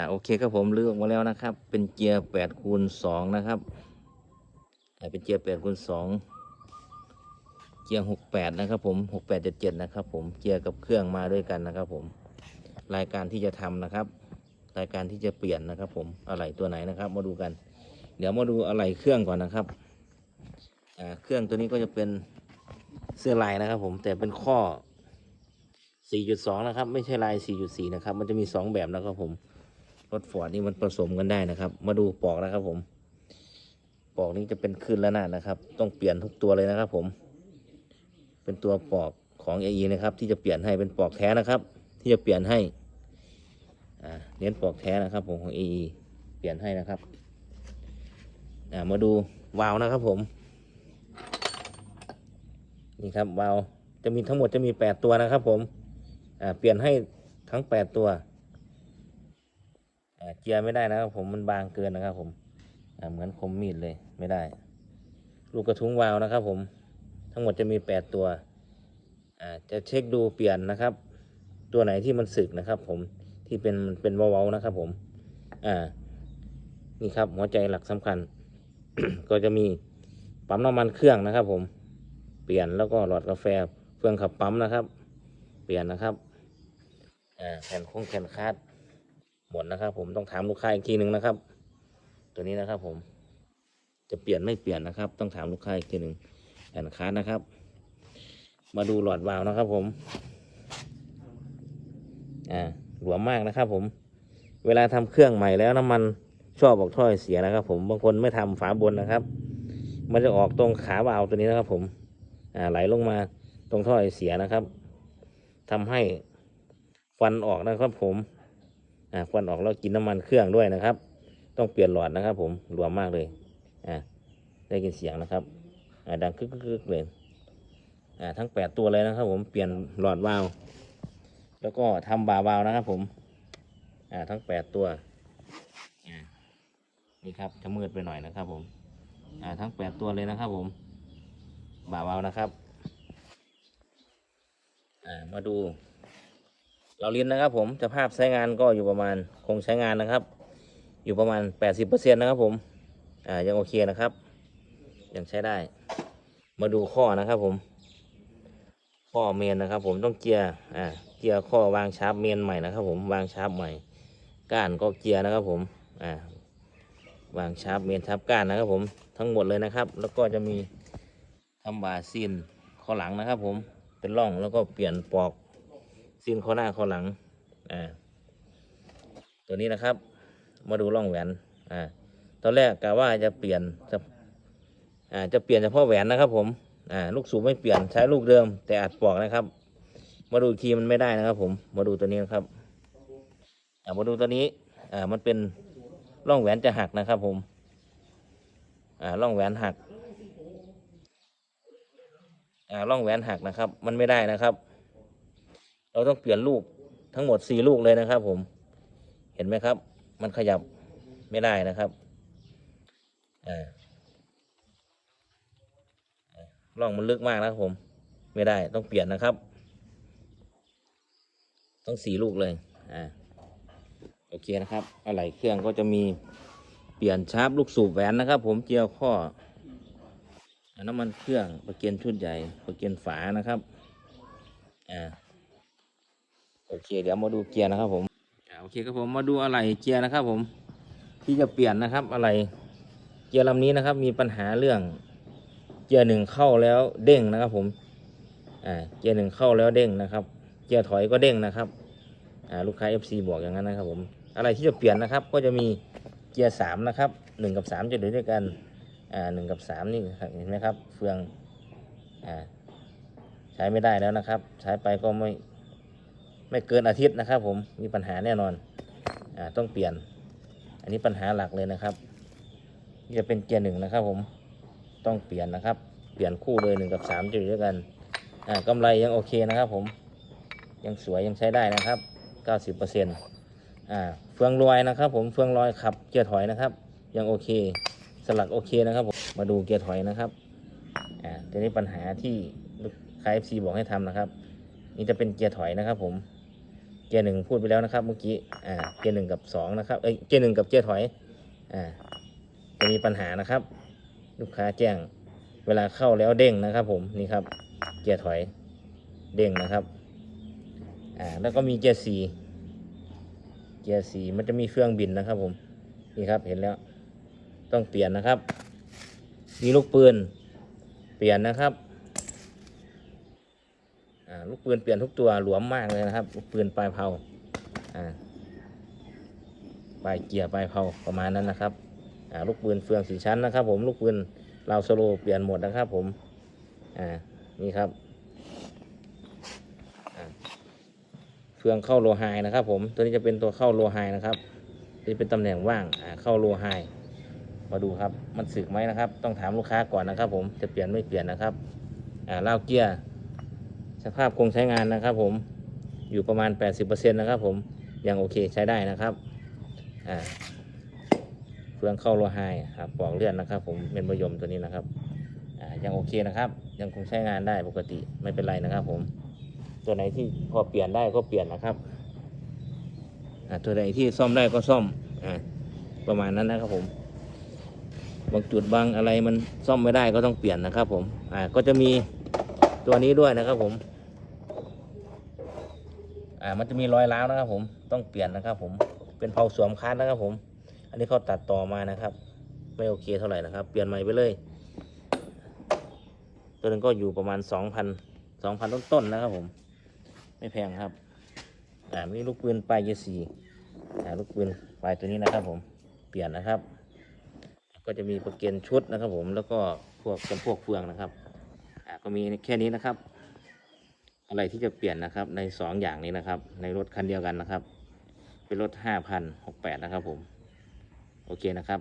อ่าโอเคครับผมเลือกมาแล้วนะครับ เป็นเกียร์แปดคูณสองนะครับเป็นเกียร์แปดคูณสองเกียร์หกแปดนะครับผมหกแปดเจ็ดเจ็ดนะครับผมเกียร์กับเครื่องมาด้วยกันนะครับผมรายการที่จะทำนะครับ รายการที่จะเปลี่ยนนะครับผมอะไรตัวไหนนะครับ มาดูกัน เดี๋ยวมาดูอะไรเครื่องก่อนนะครับอ่าเครื่องตัวนี้ก็จะเป็นเสื้อลายนะครับ ผมแต่เป็นข้อ 4.2 นะครับ ไม่ใช่ลาย 4.4 นะครับ มันจะมี 2 แบบนะครับผม รถฟอร์ดนี่มันผสมกันได้นะครับ มาดูปอกนะครับ ผมปอกนี้จะเป็นขึ้นแล้วนะนะครับ ต้องเปลี่ยนทุกตัวเลยนะครับ ผม เป็นตัวปอกของ AE นะครับ ที่จะเปลี่ยนให้เป็นปอกแท้นะครับ ที่จะเปลี่ยนให้เน้นปอกแท้นะครับ ผมของ AE เปลี่ยนให้นะครับมาดูวาล์วนะครับ ผม นี่ครับวาล์วจะมีทั้งหมดจะมี8ตัวนะครับ ผมเปลี่ยนให้ทั้งแปดตัว เจียไม่ได้นะครับผมมันบางเกินนะครับผมเหมือนคมมีดเลยไม่ได้ ลูกกระทุ้งวาล์วนะครับ ผมทั้งหมดจะมีแปดตัวจะเช็คดูเปลี่ยนนะครับ ตัวไหนที่มันสึกนะครับ ผมที่เป็นเป็นเว้าๆนะครับ ผม อ่า นี่ครับหัวใจหลักสำคัญ ก็จะมีปั๊มน้ำมันเครื่องนะครับ ผม เปลี่ยนแล้วก็หลอดกาแฟเฟืองขับปั๊มนะครับ เปลี่ยนนะครับแผ่นค้งแผ่นคาด หมดนะครับ ผมต้องถามลูกค้าอีกทีหนึ่งนะครับ ตัวนี้นะครับ ผม จะเปลี่ยนไม่เปลี่ยนนะครับ ต้องถามลูกค้าอีกทีหนึ่งแผ่นคาดนะครับ มาดูหลอดวาล์วนะครับ ผม อ่าหลวมมากนะครับ ผม เวลาทำเครื่องใหม่แล้วน้ำมันชอบออกถ้อยเสียนะครับ ผมบางคนไม่ทำฝาบนนะครับ มันจะออกตรงขาวาล์วตัวนี้นะครับ ผม อ่า ไหลลงมาตรงท่อไอเสียนะครับทำให้ควันออกนะครับ ผม อ่าควันออกแล้วกินน้ำมันเครื่องด้วยนะครับ ต้องเปลี่ยนหลอดนะครับ ผมรวมมากเลยอ่าได้ยินเสียงนะครับอ่าดังกึกกึกเลยอ่าทั้งแปดตัวเลยนะครับ ผมเปลี่ยนหลอดวาล์วแล้วก็ทำบาวาล์วนะครับ ผมอ่าทั้งแปดตัวอ่านี่ครับจะมืดไปหน่อยนะครับ ผมอ่าทั้งแปดตัวเลยนะครับ ผมบาวาล์วนะครับอ่ามาดู เราเรียนนะครับผมสภาพใช้งานก็อยู่ประมาณคงใช้งานนะครับ อยู่ประมาณ 80%นะครับผมอ่ายังโอเคนะครับ ยังใช้ได้ มาดูข้อนะครับผมข้อเมนนะครับ ผมต้องเกียร์อ่าเกียร์ข้อวางชาร์ปเมนใหม่นะครับ ผมวางชาร์ปใหม่ก้านก็เกียร์นะครับผมอ่าวางชาร์ปเมนชาร์ปก้านนะครับผมทั้งหมดเลยนะครับ แล้วก็จะมีทำบาซินข้อหลังนะครับ ผมเป็นร่องแล้วก็เปลี่ยนปลอก ซินข้อหน้าข้อหลัง อ่า ตัวนี้นะครับ มาดูร่องแหวน อ่า ตอนแรกกะว่าจะเปลี่ยนจะอ่า จะเปลี่ยนเฉพาะแหวนนะครับ ผม อ่า ลูกสูบไม่เปลี่ยนใช้ลูกเดิม แต่อัดปลอกนะครับ มาดูอีกทีมันไม่ได้นะครับ ผม มาดูตัวนี้นะครับ อ่า มาดูตัวนี้ อ่า มันเป็นร่องแหวนจะหักนะครับ ผม อ่า ร่องแหวนหัก อ่า ร่องแหวนหักนะครับ มันไม่ได้นะครับ เราต้องเปลี่ยนลูกทั้งหมดสี่ลูกเลยนะครับ ผม เห็นไหมครับ มันขยับไม่ได้นะครับอ่าอ่าร่องมันลึกมากนะครับผม ไม่ได้ต้องเปลี่ยนนะครับ ต้องสี่ลูกเลยอ่าโอเคนะครับ อะไรเครื่องก็จะมีเปลี่ยนชาร์ปลูกสูบแหวนนะครับ ผมเจียวข้อน้ำมันเครื่องประเกียนชุดใหญ่ประเกียนฝานะครับอ่า โอเค เดี๋ยวมาดูเกียร์นะครับผมโอเคครับผมมาดูอะไรเกียร์นะครับผมที่จะเปลี่ยนนะครับอะไรเกียร์ลำนี้นะครับ มีปัญหาเรื่องเกียร์หนึ่งเข้าแล้วเด้งนะครับผมอ่าเกียร์หนึ่งเข้าแล้วเด้งนะครับ เกียร์ถอยก็เด้งนะครับอ่าลูกค้า FC บอกอย่างนั้นนะครับผมอะไรที่จะเปลี่ยนนะครับ ก็จะมีเกียร์สามนะครับหนึ่งกับสามจะอยู่ด้วยกันอ่าหนึ่งกับสามนี่เห็นไหมครับ เฟืองอ่าใช้ไม่ได้แล้วนะครับ ใช้ไปก็ไม่ ไม่เกินอาทิตย์นะครับ ผมมีปัญหาแน่นอนอ่าต้องเปลี่ยน อันนี้ปัญหาหลักเลยนะครับนี่จะเป็นเกียร์หนึ่งนะครับ ผมต้องเปลี่ยนนะครับ เปลี่ยนคู่เลยหนึ่งกับสามจะอยู่ด้วยกันอ่ากำไรยังโอเคนะครับ ผมยังสวยยังใช้ได้นะครับเก้าสิบเปอร์เซ็นต์อ่าเฟืองลอยนะครับ ผมเฟืองลอยขับเกียร์ถอยนะครับ ยังโอเคสลักโอเคนะครับผมมาดูเกียร์ถอยนะครับอ่าทีนี้ปัญหาที่ลูกค้า FC บอกให้ทำนะครับ นี่จะเป็นเกียร์ถอยนะครับผม เกียร์หนึ่งพูดไปแล้วนะครับเมื่อกี้อ่าเกียร์หนึ่งกับสองนะครับเอ้ยเกียร์หนึ่งกับเกียร์ถอยอ่าจะมีปัญหานะครับ ลูกค้าแจ้งเวลาเข้าแล้วเด้งนะครับ ผมนี่ครับ เกียร์ถอยเด้งนะครับอ่าแล้วก็มีเกียร์สี่เกียร์สี่มันจะมีเฟืองบินนะครับ ผมนี่ครับเห็นแล้วต้องเปลี่ยนนะครับ มีลูกปืนเปลี่ยนนะครับ ลูกปืนเปลี่ยนทุกตัวหลวมมากเลยนะครับ ลูกปืนปลายเผาอ่าปลายเกียร์ปลายเผาประมาณนั้นนะครับอ่าลูกปืนเฟืองสีชั้นนะครับ ผมลูกปืนลาวสโลเปลี่ยนหมดนะครับ ผมอ่านี่ครับเฟืองเข้าโลไฮนะครับ ผมตัวนี้จะเป็นตัวเข้าโลไฮนะครับนี่เป็นตำแหน่งว่างเข้าโลไฮมาดูครับมันสึกไหมนะครับ ต้องถามลูกค้าก่อนนะครับ ผมจะเปลี่ยนไม่เปลี่ยนนะครับอ่าลาวเกียร์ ภาพคงใช้งานนะครับ ผมอยู่ประมาณ 80%นะครับผมยังโอเคใช้ได้นะครับอ่าเฟืองเข้าโลไฮครับปลอกเลื่อนนะครับ ผมเป็นประยมตัวนี้นะครับอ่ายังโอเคนะครับ ยังคงใช้งานได้ปกติไม่เป็นไรนะครับ ผม ตัวไหนที่พอเปลี่ยนได้ก็เปลี่ยนนะครับอ่าตัวไหนที่ซ่อมได้ก็ซ่อมอ่าประมาณนั้นนะครับผมบางจุดบางอะไรมันซ่อมไม่ได้ก็ต้องเปลี่ยนนะครับ ผมอ่าก็จะมีตัวนี้ด้วยนะครับผม อ่ามันจะมีรอยร้าวนะครับผมต้องเปลี่ยนนะครับ ผมเป็นเผาสวมคัสนะครับผม อันนี้เขาตัดต่อมานะครับ ไม่โอเคเท่าไหร่นะครับ เปลี่ยนใหม่ไปเลย ตัวนึงก็อยู่ประมาณสองพันสองพันต้นๆนะครับผม ไม่แพงครับอ่ามีลูกปืนปลายเยสีอ่าลูกปืนปลายตัวนี้นะครับ ผมเปลี่ยนนะครับ ก็จะมีปรเกนชุดนะครับ ผมแล้วก็พวกจำพวกเฟืองนะครับอ่าก็มีแค่นี้นะครับ อะไรที่จะเปลี่ยนนะครับ ในสองอย่างนี้นะครับ ในรถคันเดียวกันนะครับ เป็นรถห้าพันหกแปดนะครับผม โอเคนะครับ